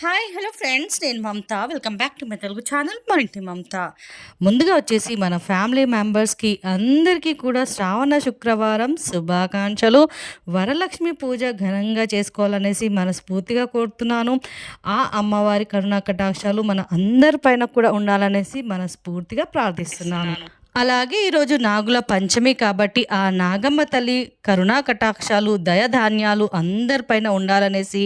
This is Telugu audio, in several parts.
హాయ్ హలో ఫ్రెండ్స్ నేను Mamata. Welcome back to my Telugu channel మన ఇంటి మమత. ముందుగా వచ్చేసి మన ఫ్యామిలీ మెంబర్స్కి అందరికీ కూడా శ్రావణ శుక్రవారం శుభాకాంక్షలు. వరలక్ష్మి పూజ ఘనంగా చేసుకోవాలనేసి మనస్ఫూర్తిగా కోరుతున్నాను. ఆ అమ్మవారి కరుణా కటాక్షాలు మన అందరిపైన కూడా ఉండాలనేసి మనస్ఫూర్తిగా ప్రార్థిస్తున్నాను. అలాగే ఈరోజు నాగుల పంచమి కాబట్టి ఆ నాగమ్మ తల్లి కరుణా కటాక్షాలు దయధాన్యాలు అందరిపైన ఉండాలనేసి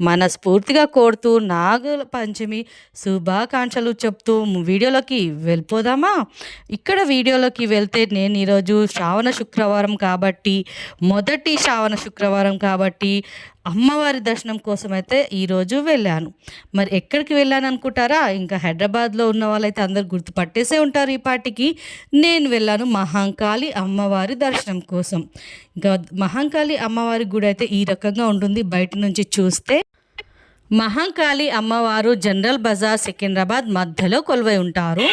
మనస్ఫూర్తిగా కోరుతూ నాగుల పంచమి శుభాకాంక్షలు చెప్తూ వీడియోలోకి వెళ్ళిపోదామా? ఇక్కడ వీడియోలోకి వెళ్తే నేను ఈరోజు శ్రావణ శుక్రవారం కాబట్టి మొదటి శ్రావణ శుక్రవారం కాబట్టి అమ్మవారి దర్శనం కోసం అయితే ఈరోజు వెళ్ళాను. మరి ఎక్కడికి వెళ్ళాను అనుకుంటారా? ఇంకా హైదరాబాద్లో ఉన్న వాళ్ళైతే అందరు గుర్తుపట్టేసే ఉంటారు ఈ పాటికి. నేను వెళ్ళాను మహాంకాళి అమ్మవారి దర్శనం కోసం. ఇంకా మహాంకాళి అమ్మవారి గుడి అయితే ఈ రకంగా ఉంటుంది. బయట నుంచి చూస్తే మహాంకాళి అమ్మవారు జనరల్ బజార్ సికింద్రాబాద్ మధ్యలో కొలువై ఉంటారు.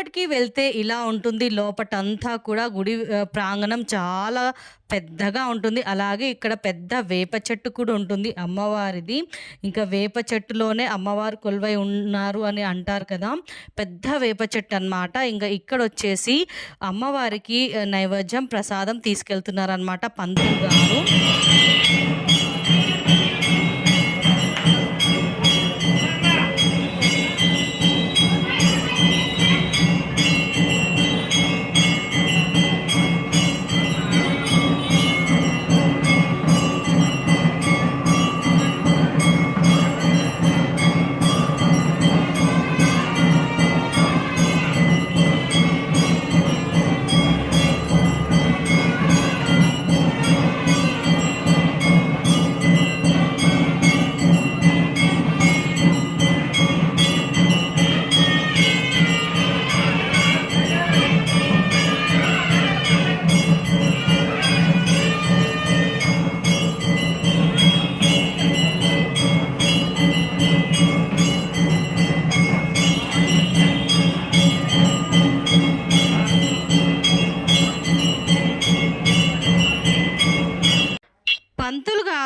లోపటికి వెళ్తే ఇలా ఉంటుంది. లోపటంతా కూడా గుడి ప్రాంగణం చాలా పెద్దగా ఉంటుంది. అలాగే ఇక్కడ పెద్ద వేప చెట్టు కూడా ఉంటుంది అమ్మవారిది. ఇంకా వేప చెట్టులోనే అమ్మవారు కొలువై ఉన్నారు అని అంటారు కదా. పెద్ద వేప చెట్టు అన్నమాట. ఇంకా ఇక్కడ వచ్చేసి అమ్మవారికి నైవేద్యం ప్రసాదం తీసుకెళ్తున్నారనమాట పంతులు గారు.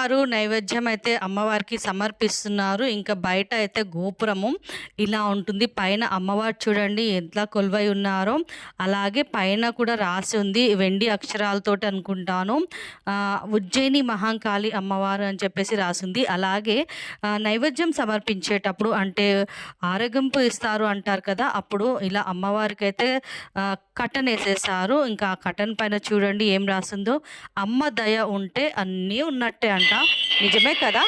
పంతులు నైవేద్యం అయితే అమ్మవారికి సమర్పిస్తున్నారు. ఇంకా బయట అయితే గోపురము ఇలా ఉంటుంది. పైన అమ్మవారు చూడండి ఎంత కొలువై ఉన్నారో. అలాగే పైన కూడా రాసి ఉంది. వెండి అక్షరాలతోటి అనుకుంటాను. ఉజ్జయిని మహాంకాళి అమ్మవారు అని చెప్పేసి రాసింది అలాగే నైవేద్యం సమర్పించేటప్పుడు అంటే ఆరోగింపు ఇస్తారు అంటారు కదా. అప్పుడు ఇలా అమ్మవారికి అయితే కటన్ వేసేసారు ఇంకా ఆ కటన్ పైన చూడండి ఏం రాసిందో. అమ్మ దయ ఉంటే అన్నీ ఉన్నట్టే అంట నిజమే కదా?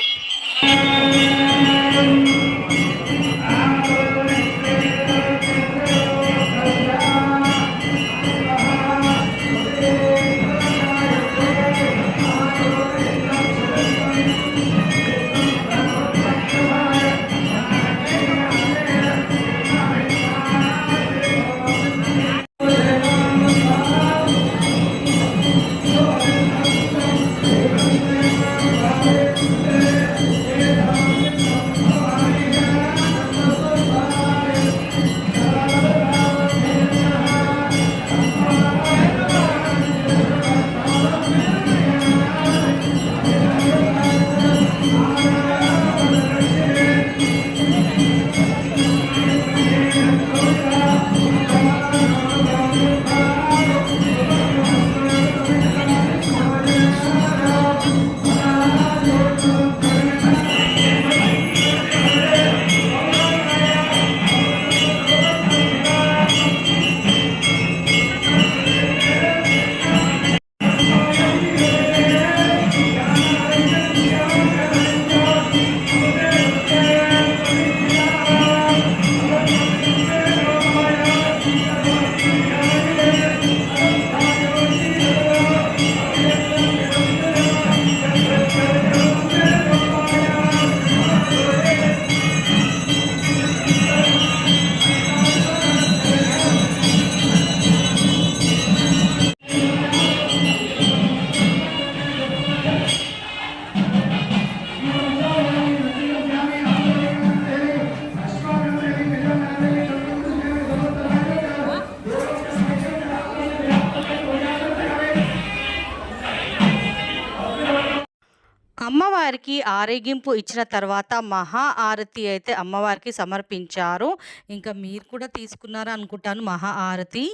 అమ్మవారికి ఆరేగింపు ఇచ్చిన తర్వాత మహా ఆరతి అయితే అమ్మవారికి సమర్పించారు. ఇంకా మీరు కూడా తీసుకున్నారా అనుకుంటాను మహా ఆరతి.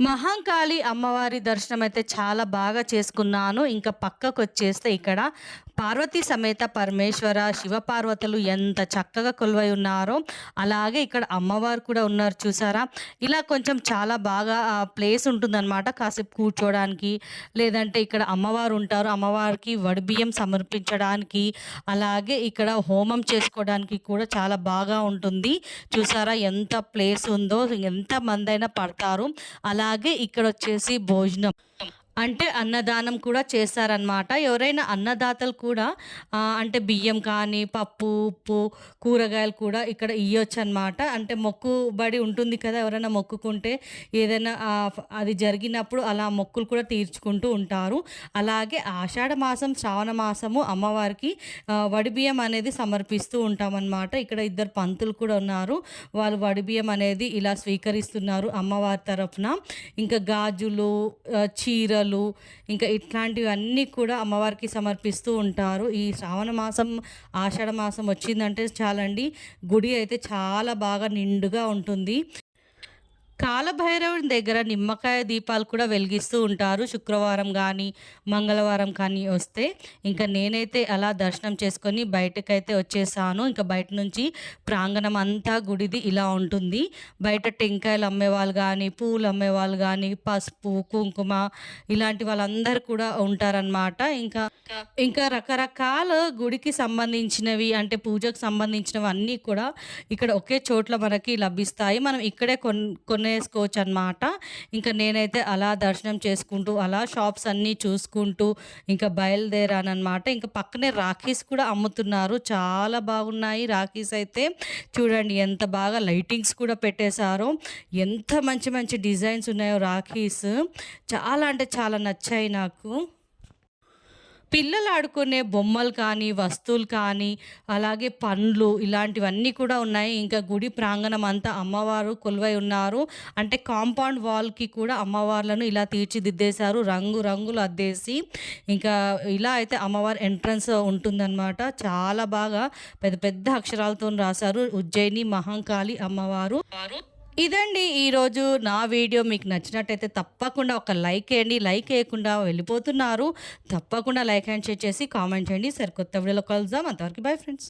మహాంకాళి అమ్మవారి దర్శనం అయితే చాలా బాగా చేసుకున్నాను. ఇంకా పక్కకు వచ్చేస్తే ఇక్కడ పార్వతీ సమేత పరమేశ్వర శివపార్వతులు ఎంత చక్కగా కొలువై ఉన్నారో అలాగే ఇక్కడ అమ్మవారు కూడా ఉన్నారు చూసారా? ఇలా కొంచెం చాలా బాగా ప్లేస్ ఉంటుందన్నమాట. కాసేపు కూర్చోడానికి లేదంటే ఇక్కడ అమ్మవారు ఉంటారు అమ్మవారికి వడిబియ్యం సమర్పించడానికి అలాగే ఇక్కడ హోమం చేసుకోవడానికి కూడా చాలా బాగా ఉంటుంది. చూసారా ఎంత ప్లేస్ ఉందో ఎంత మంది అయినా పడతారు. అలాగే ఇక్కడ వచ్చేసి భోజనం. అంటే అన్నదానం కూడా చేస్తారనమాట ఎవరైనా అన్నదాతలు కూడా అంటే బియ్యం కానీ పప్పు ఉప్పు కూరగాయలు కూడా ఇక్కడ ఇవ్వచ్చు అనమాట అంటే మొక్కుబడి ఉంటుంది కదా ఎవరైనా మొక్కుకుంటే ఏదైనా అది జరిగినప్పుడు అలా మొక్కులు కూడా తీర్చుకుంటూ ఉంటారు. అలాగే ఆషాఢ మాసం శ్రావణ మాసము అమ్మవారికి వడి బియ్యం అనేది సమర్పిస్తూ ఉంటామన్నమాట. ఇక్కడ ఇద్దరు పంతులు కూడా ఉన్నారు. వాళ్ళు వడి బియ్యం అనేది ఇలా స్వీకరిస్తున్నారు అమ్మవారి తరఫున. ఇంకా గాజులు చీరలు పూలు ఇంకా ఇట్లాంటివన్నీ కూడా అమ్మవారికి సమర్పిస్తూ ఉంటారు. ఈ శ్రావణ మాసం ఆషాఢ మాసం వచ్చిందంటే చాలండి గుడి అయితే చాలా బాగా నిండుగా ఉంటుంది. కాలభైరవుని దగ్గర నిమ్మకాయ దీపాలు కూడా వెలిగిస్తూ ఉంటారు. శుక్రవారం కానీ మంగళవారం కానీ వస్తే ఇంకా నేనైతే అలా దర్శనం చేసుకొని బయటకైతే వచ్చేసాను. ఇంకా బయట నుంచి ప్రాంగణం అంతా గుడిది ఇలా ఉంటుంది. బయట టెంకాయలు అమ్మేవాళ్ళు కానీ పూలు అమ్మేవాళ్ళు కానీ పసుపు కుంకుమ ఇలాంటి వాళ్ళందరూ కూడా ఉంటారనమాట ఇంకా ఇంకా రకరకాల గుడికి సంబంధించినవి అంటే పూజకు సంబంధించినవి అన్నీ కూడా ఇక్కడ ఒకే చోట్ల మనకి లభిస్తాయి. మనం ఇక్కడే కొన్ని కొన్ని వేసుకోవచ్చు అనమాట ఇంకా నేనైతే అలా దర్శనం చేసుకుంటూ అలా షాప్స్ అన్నీ చూసుకుంటూ ఇంకా బయలుదేరానమాట ఇంకా పక్కనే రాఖీస్ కూడా అమ్ముతున్నారు. చాలా బాగున్నాయి రాఖీస్ అయితే. చూడండి ఎంత బాగా లైటింగ్స్ కూడా పెట్టేశారో. ఎంత మంచి మంచి డిజైన్స్ ఉన్నాయో రాఖీస్. చాలా అంటే చాలా నచ్చాయి నాకు. పిల్లలు ఆడుకునే బొమ్మలు కానీ వస్తువులు కానీ అలాగే పండ్లు ఇలాంటివన్నీ కూడా ఉన్నాయి. ఇంకా గుడి ప్రాంగణం అంతా అమ్మవారు కొలువై ఉన్నారు. అంటే కాంపౌండ్ వాల్కి కూడా అమ్మవార్లను ఇలా తీర్చిదిద్దేశారు. రంగు రంగులు అద్దేసి ఇంకా ఇలా అయితే అమ్మవారి ఎంట్రన్స్ ఉంటుందన్నమాట. చాలా బాగా పెద్ద పెద్ద అక్షరాలతో రాశారు. ఉజ్జయిని మహంకాళి అమ్మవారు. ఇదండి ఈరోజు నా వీడియో. మీకు నచ్చినట్టయితే తప్పకుండా ఒక లైక్ వేయండి. లైక్ వేయకుండా వెళ్ళిపోతున్నారు. తప్పకుండా లైక్ అండ్ షేర్ చేసి కామెంట్ చేయండి. సరికొత్త వీడియోలో కలుద్దాం. అంతవరకు బై ఫ్రెండ్స్.